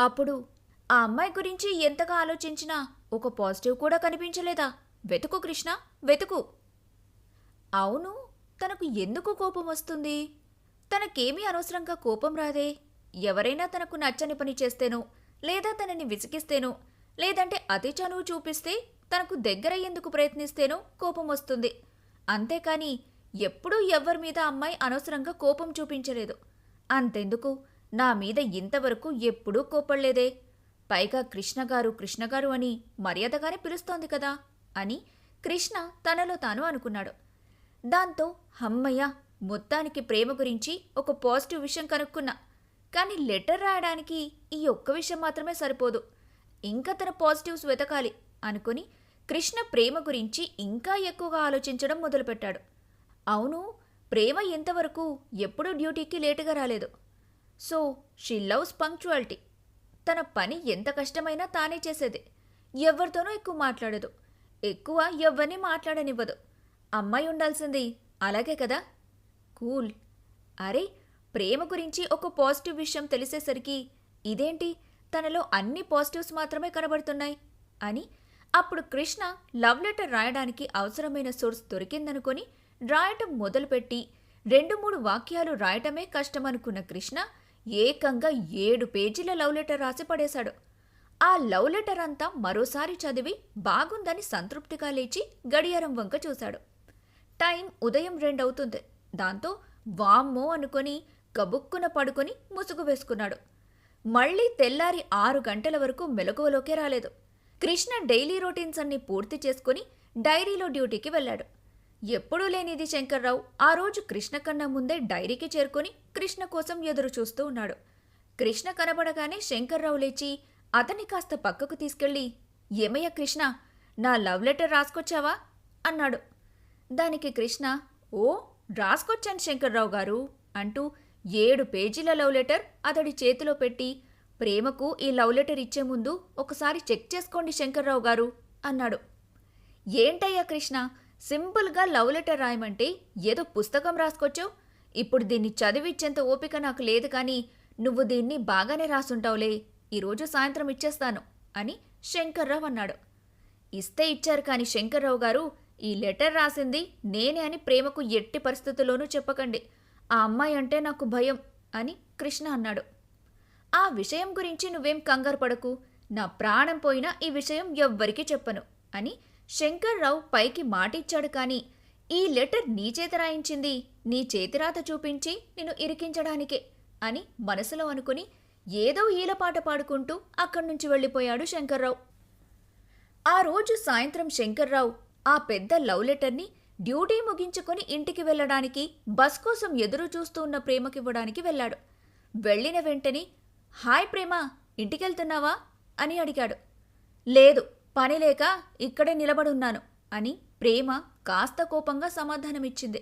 అప్పుడు ఆ అమ్మాయి గురించి ఎంతగా ఆలోచించినా ఒక పాజిటివ్ కూడా కనిపించలేదా? వెతుకు కృష్ణ వెతుకు. అవును తనకు ఎందుకు కోపం వస్తుంది? తనకేమీ అనవసరంగా కోపం రాదే. ఎవరైనా తనకు నచ్చని పని చేస్తేనో లేదా తనని విసిగిస్తేనో లేదంటే అతి చనువు చూపిస్తే తనకు దగ్గరయ్యేందుకు ప్రయత్నిస్తేనో కోపం వస్తుంది. అంతేకాని ఎప్పుడూ ఎవ్వరి మీద అమ్మాయి అనవసరంగా కోపం చూపించలేదు. అంతెందుకు? నా మీద ఇంతవరకు ఎప్పుడూ కోపడలేదే పైగా కృష్ణగారు కృష్ణగారు అని మర్యాదగానే పిలుస్తోంది కదా అని కృష్ణ తనలో తాను అనుకున్నాడు. దాంతో హమ్మయ్య మొత్తానికి ప్రేమ గురించి ఒక పాజిటివ్ విషయం కనుక్కున్నా. కానీ లెటర్ రాయడానికి ఈ ఒక్క విషయం మాత్రమే సరిపోదు. ఇంకా తన పాజిటివ్స్ వెతకాలి అనుకుని కృష్ణ ప్రేమ గురించి ఇంకా ఎక్కువగా ఆలోచించడం మొదలుపెట్టాడు. అవును ప్రేమ ఎంతవరకు ఎప్పుడూ డ్యూటీకి లేటుగా రాలేదు. So she loves punctuality. తన పని ఎంత కష్టమైనా తానే చేసేది. ఎవరితోనూ ఎక్కువ మాట్లాడదు. ఎక్కువ ఎవరిని మాట్లాడనివ్వదు. అమ్మాయి ఉండాల్సింది అలాగే కదా? కూల్. అరే ప్రేమ గురించి ఒక పాజిటివ్ విషయం తెలిసేసరికి ఇదేంటి? తనలో అన్ని పాజిటివ్స్ మాత్రమే కనబడుతున్నాయి అని అప్పుడు కృష్ణ లవ్ లెటర్ రాయడానికి అవసరమైన సోర్స్ దొరికిందనుకొని రాయటం మొదలుపెట్టి రెండు మూడు వాక్యాలు రాయటమే కష్టమనుకున్న కృష్ణ ఏకంగా ఏడు పేజీల లవ్ లెటర్ రాసి పడేశాడు. ఆ లవ్ లెటర్ అంతా మరోసారి చదివి బాగుందని సంతృప్తిగా లేచి గడియారం వంక చూశాడు. టైం ఉదయం రెండవుతుంది. దాంతో వామ్మో అనుకొని గబుక్కున పడుకొని ముసుగు వేసుకున్నాడు. మళ్ళీ తెల్లారి ఆరు గంటల వరకు మెలకువలోకే రాలేదు. కృష్ణ డైలీ రొటీన్స్ అన్ని పూర్తి చేసుకుని డైరీలో డ్యూటీకి వెళ్ళాడు. ఎప్పుడూ లేనిది శంకర్రావు. ఆ రోజు కృష్ణ కన్నా ముందే డైరీకి చేరుకొని కృష్ణ కోసం ఎదురు చూస్తూ ఉన్నాడు. కృష్ణ కనబడగానే శంకర్రావు లేచి అతన్ని కాస్త పక్కకు తీసుకెళ్ళి ఏమయ్య కృష్ణ నా లవ్ లెటర్ రాసుకొచ్చావా? అన్నాడు. దానికి కృష్ణ ఓ రాసుకొచ్చాను శంకర్రావు గారు అంటూ ఏడు పేజీల లవ్ లెటర్ అతడి చేతిలో పెట్టి ప్రేమకు ఈ లవ్ లెటర్ ఇచ్చే ముందు ఒకసారి చెక్ చేసుకోండి శంకర్రావు గారు అన్నాడు. ఏంటయ్యా కృష్ణ సింపుల్గా లవ్ లెటర్ రాయమంటే ఏదో పుస్తకం రాసుకొచ్చావు ఇప్పుడు దీన్ని చదివిచ్చేంత ఓపిక నాకు లేదు కానీ నువ్వు దీన్ని బాగానే రాసుంటావులే. ఈరోజు సాయంత్రం ఇచ్చేస్తాను అని శంకర్రావు అన్నాడు. ఇస్తే ఇచ్చారు కాని శంకర్రావు గారు ఈ లెటర్ రాసింది నేనే అని ప్రేమకు ఎట్టి పరిస్థితుల్లోనూ చెప్పకండి. ఆ అమ్మాయి అంటే నాకు భయం అని కృష్ణ అన్నాడు. ఆ విషయం గురించి నువ్వేం కంగారు పడకు. నా ప్రాణం పోయినా ఈ విషయం ఎవ్వరికీ చెప్పను అని శంకర్రావు పైకి మాటిచ్చాడు కానీ ఈ లెటర్ నీ చేత రాయించింది నీ చేతిరాత చూపించి నిన్ను ఇరికించడానికే అని మనసులో అనుకుని ఏదో ఈలపాట పాడుకుంటూ అక్కడి నుంచి వెళ్ళిపోయాడు శంకర్రావు. ఆ రోజు సాయంత్రం శంకర్రావు ఆ పెద్ద లవ్ లెటర్ని డ్యూటీ ముగించుకొని ఇంటికి వెళ్ళడానికి బస్ కోసం ఎదురు చూస్తూ ఉన్న ప్రేమకివ్వడానికి వెళ్ళాడు. వెళ్ళిన వెంటనే హాయ్ ప్రేమ ఇంటికెళ్తున్నావా? అని అడిగాడు. లేదు పనిలేక ఇక్కడే నిలబడున్నాను అని ప్రేమ కాస్త కోపంగా సమాధానమిచ్చింది.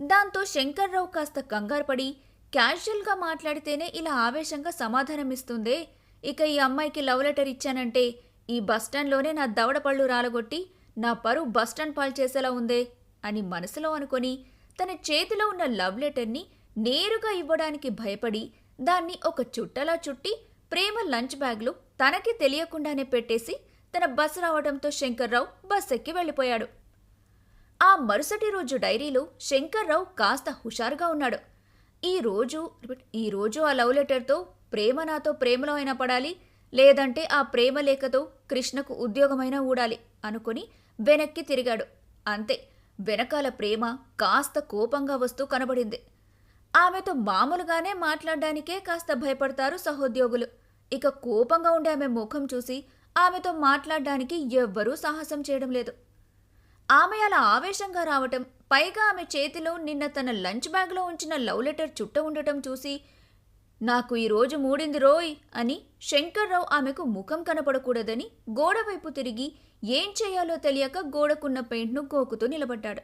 దాంతో శంకర్రావు కాస్త కంగారుపడి క్యాజువల్గా మాట్లాడితేనే ఇలా ఆవేశంగా సమాధానమిస్తుందే. ఇక ఈ అమ్మాయికి లవ్ లెటర్ ఇచ్చానంటే ఈ బస్టాండ్లోనే నా దవడ పళ్ళు రాలగొట్టి నా పరువు బస్టాండ్ పాలు చేసేలా ఉందే అని మనసులో అనుకొని తన చేతిలో ఉన్న లవ్ లెటర్ని నేరుగా ఇవ్వడానికి భయపడి దాన్ని ఒక చుట్టలా చుట్టి ప్రేమ లంచ్ బ్యాగ్లో తనకి తెలియకుండానే పెట్టేసి తన బస్సు రావడంతో శంకర్రావు బస్ ఎక్కి వెళ్ళిపోయాడు. ఆ మరుసటి రోజు డైరీలో శంకర్రావు కాస్త హుషారుగా ఉన్నాడు. ఈ రోజు ఈ రోజు ఆ లవ్ లెటర్తో ప్రేమ నాతో ప్రేమలో అయినా పడాలి లేదంటే ఆ ప్రేమ లేఖతో కృష్ణకు ఉద్యోగమైనా ఊడాలి అనుకుని వెనక్కి తిరిగాడు. అంతే వెనకాల ప్రేమ కాస్త కోపంగా వస్తూ కనబడింది. ఆమెతో మామూలుగానే మాట్లాడడానికే కాస్త భయపడతారు సహోద్యోగులు. ఇక కోపంగా ఉండే ఆమె ముఖం చూసి ఆమెతో మాట్లాడడానికి ఎవ్వరూ సాహసం చేయడం లేదు. ఆమె అలా ఆవేశంగా రావటం పైగా ఆమె చేతిలో నిన్న తన లంచ్ బ్యాగ్లో ఉంచిన లవ్ లెటర్ చుట్ట ఉండటం చూసి నాకు ఈరోజు మూడింది రోయ్ అని శంకర్రావు ఆమెకు ముఖం కనపడకూడదని గోడవైపు తిరిగి ఏం చేయాలో తెలియక గోడకున్న పెయింట్ను గోకుతూ నిలబడ్డాడు.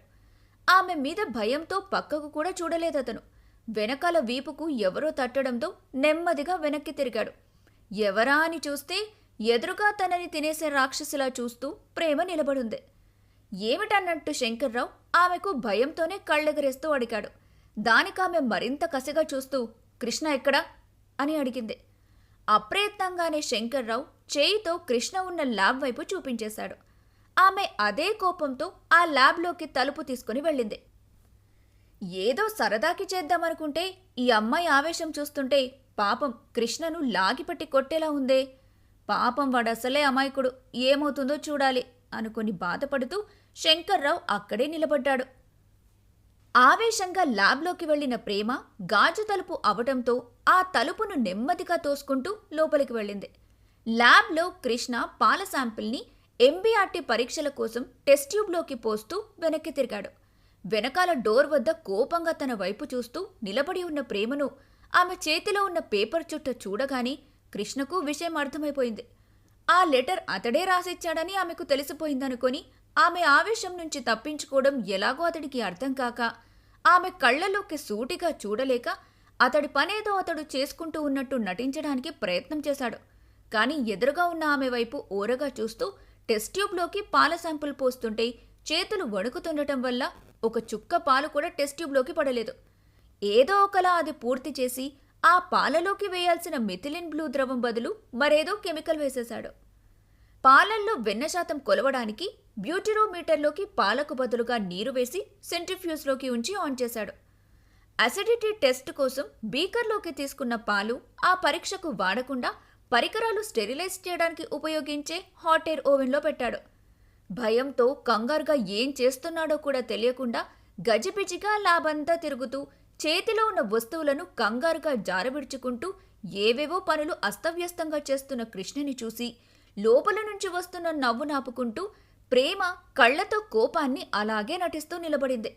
ఆమె మీద భయంతో పక్కకు కూడా చూడలేదతను వెనకాల వీపుకు ఎవరో తట్టడంతో నెమ్మదిగా వెనక్కి తిరిగాడు. ఎవరా అని చూస్తే ఎదురుగా తనని తినేసే రాక్షసులా చూస్తూ ప్రేమ నిలబడుంది. ఏమిటన్నట్టు శంకర్రావు ఆమెకు భయంతోనే కళ్ళెగరేస్తూ అడిగాడు. దానికామె మరింత కసిగా చూస్తూ కృష్ణ ఎక్కడా? అని అడిగింది. అప్రయత్నంగానే శంకర్రావు చేయితో కృష్ణ ఉన్న ల్యాబ్ వైపు చూపించేశాడు. ఆమె అదే కోపంతో ఆ ల్యాబ్లోకి తలుపు తీసుకుని వెళ్ళింది. ఏదో సరదాకి చేద్దామనుకుంటే ఈ అమ్మాయి ఆవేశం చూస్తుంటే పాపం కృష్ణను లాగిపట్టి కొట్టేలా ఉందే పాపం వాడసలే అమాయకుడు. ఏమవుతుందో చూడాలి అనుకుని బాధపడుతూ శంకర్రావు అక్కడే నిలబడ్డాడు. ఆవేశంగా ల్యాబ్లోకి వెళ్ళిన ప్రేమ గాజు తలుపు అవటంతో ఆ తలుపును నెమ్మదిగా తోసుకుంటూ లోపలికి వెళ్ళింది. ల్యాబ్లో కృష్ణ పాల శాంపిల్ని ఎంబీఆర్టీ పరీక్షల కోసం టెస్ట్ ట్యూబ్లోకి పోస్తూ వెనక్కి తిరిగాడు. వెనకాల డోర్ వద్ద కోపంగా తన వైపు చూస్తూ నిలబడి ఉన్న ప్రేమను ఆమె చేతిలో ఉన్న పేపర్ చుట్ట చూడగానే కృష్ణకు విషయం అర్థమైపోయింది. ఆ లెటర్ అతడే రాసిచ్చాడని ఆమెకు తెలిసిపోయిందనుకొని ఆమె ఆవేశం నుంచి తప్పించుకోవడం ఎలాగో అతడికి అర్థం కాక ఆమె కళ్ళలోకి సూటిగా చూడలేక అతడి పనేదో అతడు చేసుకుంటూ ఉన్నట్టు నటించడానికి ప్రయత్నం చేశాడు. కానీ ఎదురుగా ఉన్న ఆమె వైపు ఓరగా చూస్తూ టెస్ట్ ట్యూబ్లోకి పాల శాంపుల్ పోస్తుంటే చేతులు వణుకుతుండటం వల్ల ఒక చుక్క పాలు కూడా టెస్ట్ ట్యూబ్లోకి పడలేదు. ఏదో ఒకలా అది పూర్తి చేసి ఆ పాలలోకి వేయాల్సిన మిథిలిన్ బ్లూ ద్రవం బదులు మరేదో కెమికల్ వేసేశాడు. పాలల్లో వెన్న శాతం కొలవడానికి బ్యూటిరోమీటర్లోకి పాలకు బదులుగా నీరు వేసి సెంట్రిఫ్యూజ్లోకి ఉంచి ఆన్ చేశాడు. అసిడిటీ టెస్ట్ కోసం బీకర్లోకి తీసుకున్న పాలు ఆ పరీక్షకు వాడకుండా పరికరాలు స్టెరిలైజ్ చేయడానికి ఉపయోగించే హాట్ ఎయిర్ ఓవెన్లో పెట్టాడు. భయంతో కంగారుగా ఏం చేస్తున్నాడో కూడా తెలియకుండా గజిబిజిగా లాబంతా తిరుగుతూ చేతిలో ఉన్న వస్తువులను కంగారుగా జారబిడుచుకుంటూ ఏవేవో పనులు అస్తవ్యస్తంగా చేస్తున్న కృష్ణని చూసి లోపల నుంచి వస్తున్న నవ్వు నాపుకుంటూ ప్రేమ కళ్ళతో కోపాన్ని అలాగే నటిస్తూ నిలబడింది.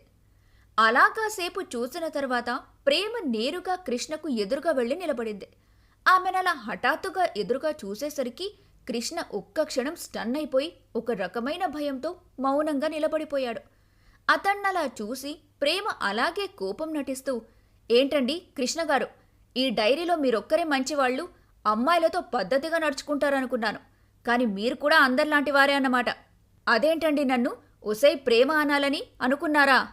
అలా కాసేపు చూసిన తర్వాత ప్రేమ నేరుగా కృష్ణకు ఎదురుగా వెళ్ళి నిలబడింది. ఆమెనలా హఠాత్తుగా ఎదురుగా చూసేసరికి కృష్ణ ఒక్క క్షణం స్టన్ అయిపోయి ఒక రకమైన భయంతో మౌనంగా నిలబడిపోయాడు. అతన్నలా చూసి ప్రేమ అలాగే కోపం నటిస్తూ ఏంటండి కృష్ణగారు ఈ డైరీలో మీరొక్కరే మంచివాళ్ళు అమ్మాయిలతో పద్ధతిగా నడుచుకుంటారనుకున్నాను కానీ మీరు కూడా అందరిలాంటి వారే అన్నమాట. అదేంటండి నన్ను ఒసై ప్రేమ అనాలని అనుకున్నారా?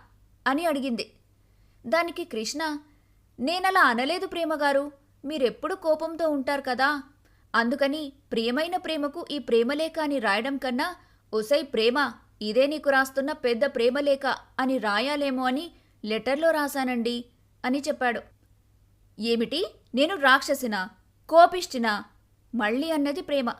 అని అడిగింది. దానికి కృష్ణ నేనలా అనలేదు ప్రేమగారు మీరెప్పుడు కోపంతో ఉంటారు కదా. అందుకని ప్రియమైన ప్రేమకు ఈ ప్రేమలేఖ అని రాయడం కన్నా ఒసై ప్రేమ ఇదే నీకు రాస్తున్న పెద్ద ప్రేమలేఖ అని రాయాలేమో అని లెటర్లో రాశానండి అని చెప్పాడు. ఏమిటి? నేను రాక్షసినా కోపిష్టినా? మళ్ళీ అన్నది ప్రేమ.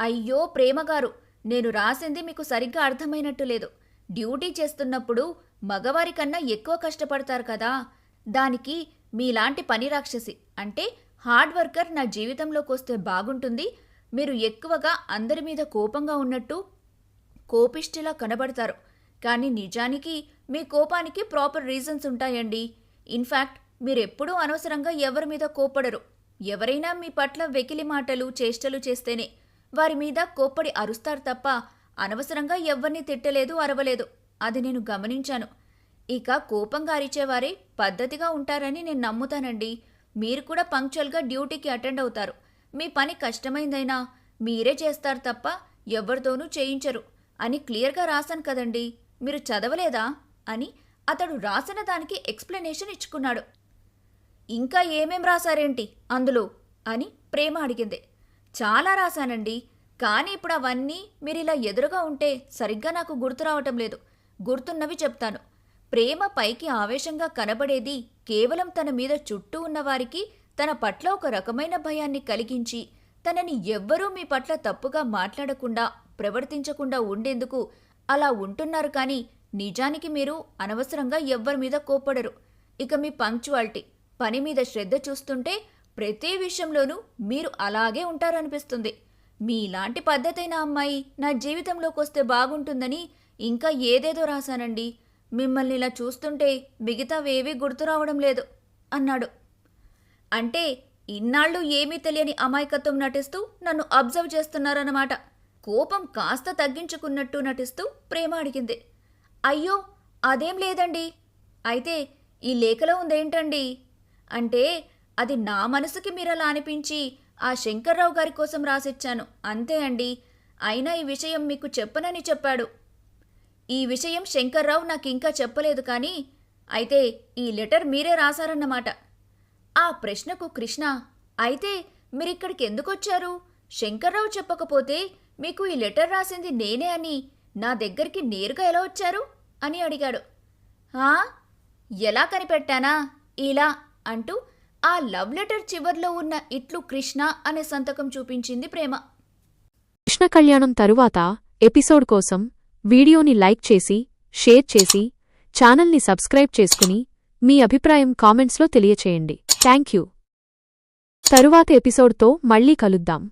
అయ్యో ప్రేమగారు నేను రాసింది మీకు సరిగ్గా అర్థమైనట్టు లేదు. డ్యూటీ చేస్తున్నప్పుడు మగవారికన్నా ఎక్కువ కష్టపడతారు కదా. దానికి మీలాంటి పని రాక్షసి అంటే హార్డ్ వర్కర్ నా జీవితంలోకి వస్తే బాగుంటుంది. మీరు ఎక్కువగా అందరి మీద కోపంగా ఉన్నట్టు కోపిష్టిలా కనబడతారు. కానీ నిజానికి మీ కోపానికి ప్రాపర్ రీజన్స్ ఉంటాయండి. ఇన్ఫ్యాక్ట్ మీరెప్పుడూ అనవసరంగా ఎవరి మీద కోపడరు ఎవరైనా మీ పట్ల వెకిలి మాటలు చేష్టలు చేస్తేనే వారి మీద కోప్పడి అరుస్తారు తప్ప అనవసరంగా ఎవరిని తిట్టలేదు అరవలేదు. అది నేను గమనించాను. ఇక కోపంగా అరిచేవారే పద్ధతిగా ఉంటారని నేను నమ్ముతానండి. మీరు కూడా పంక్చువల్గా డ్యూటీకి అటెండ్ అవుతారు. మీ పని కష్టమైందైనా మీరే చేస్తారు తప్ప ఎవరితోనూ చేయించరు. అని క్లియర్గా రాశాను కదండి. మీరు చదవలేదా? అని అతడు రాసిన దానికి ఎక్స్ప్లెనేషన్ ఇచ్చుకున్నాడు. ఇంకా ఏమేం రాశారేంటి అందులో? అని ప్రేమ అడిగింది. చాలా రాశానండి. కానీ ఇప్పుడు అవన్నీ మీరు ఇలా ఎదురుగా ఉంటే సరిగ్గా నాకు గుర్తు రావటం లేదు. గుర్తున్నవి చెప్తాను. ప్రేమ పైకి ఆవేశంగా కనబడేది కేవలం తన మీద చుట్టూ ఉన్నవారికి తన పట్ల ఒక రకమైన భయాన్ని కలిగించి తనని ఎవ్వరూ మీ పట్ల తప్పుగా మాట్లాడకుండా ప్రవర్తించకుండా ఉండేందుకు అలా ఉంటున్నారు కానీ నిజానికి మీరు అనవసరంగా ఎవ్వరి మీద కోప్పడరు. ఇక మీ పంక్చువాలిటీ పని మీద శ్రద్ధ చూస్తుంటే ప్రతి విషయంలోనూ మీరు అలాగే ఉంటారనిపిస్తుంది. మీలాంటి పద్ధతైన అమ్మాయి నా జీవితంలోకి వస్తే బాగుంటుందని ఇంకా ఏదేదో రాశానండి. మిమ్మల్ని ఇలా చూస్తుంటే మిగతావేవీ గుర్తు రావడం లేదు అన్నాడు. అంటే ఇన్నాళ్ళు ఏమీ తెలియని అమాయకత్వం నటిస్తూ నన్ను అబ్జర్వ్ చేస్తున్నారన్నమాట. కోపం కాస్త తగ్గించుకున్నట్టు నటిస్తూ ప్రేమ అడిగింది. అయ్యో అదేం లేదండి. అయితే ఈ లేఖలో ఉందేంటండి? అంటే అది నా మనసుకి మీరలా అనిపించి ఆ శంకర్రావు గారి కోసం రాసిచ్చాను. అంతే అండి. అయినా ఈ విషయం మీకు చెప్పనని చెప్పాడు. ఈ విషయం శంకర్రావు నాకు ఇంకా చెప్పలేదు కానీ అయితే ఈ లెటర్ మీరే రాశారన్నమాట. ఆ ప్రశ్నకు కృష్ణ అయితే మీరిక్కడికి ఎందుకొచ్చారు శంకర్రావు చెప్పకపోతే మీకు ఈ లెటర్ రాసింది నేనే అని నా దగ్గరికి నేరుగా ఎలా వచ్చారు? అని అడిగాడు. "ఆ? ఎలా కనిపెట్టానా? ఇలా అంటూ ఆ లవ్ లెటర్ చివర్లో ఉన్న ఇట్లు కృష్ణ అనే సంతకం చూపించింది ప్రేమ. కృష్ణ కళ్యాణం తరువాత ఎపిసోడ్ కోసం వీడియోని లైక్ చేసి షేర్ చేసి ఛానల్ని సబ్స్క్రైబ్ చేసుకుని మీ అభిప్రాయం కామెంట్స్లో తెలియచేయండి. Thank you. తరువాత ఎపిసోడ్తో మళ్ళీ కలుద్దాం.